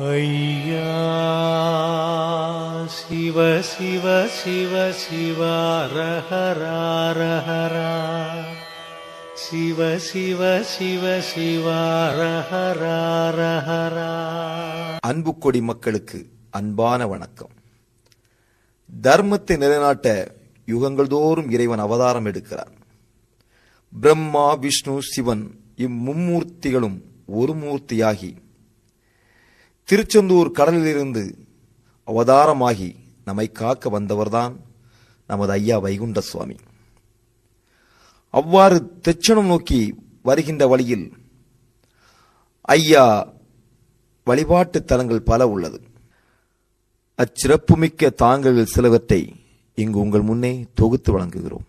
ஐயா சிவ சிவ சிவ சிவ ரஹரா ரஹரா. சிவ சிவ சிவ சிவ ரஹரா ரஹரா. அன்பு கொடி மக்களுக்கு அன்பான வணக்கம். தர்மத்தை நிலைநாட்ட யுகங்கள் தோறும் இறைவன் அவதாரம் எடுக்கிறார். பிரம்மா விஷ்ணு சிவன் இம்மும்மூர்த்திகளும் ஒரு மூர்த்தியாகி திருச்செந்தூர் கடலிலிருந்து அவதாரமாகி நம்மை காக்க வந்தவர்தான் நமது ஐயா வைகுண்ட சுவாமி அவ்வாறு தெச்சனம் நோக்கி வருகின்ற வழியில் ஐயா வழிபாட்டு தலங்கள் பல உள்ளது. அச்சிறப்புமிக்க தாங்களில் சிலவற்றை இங்கு உங்கள் முன்னே தொகுத்து வழங்குகிறோம்.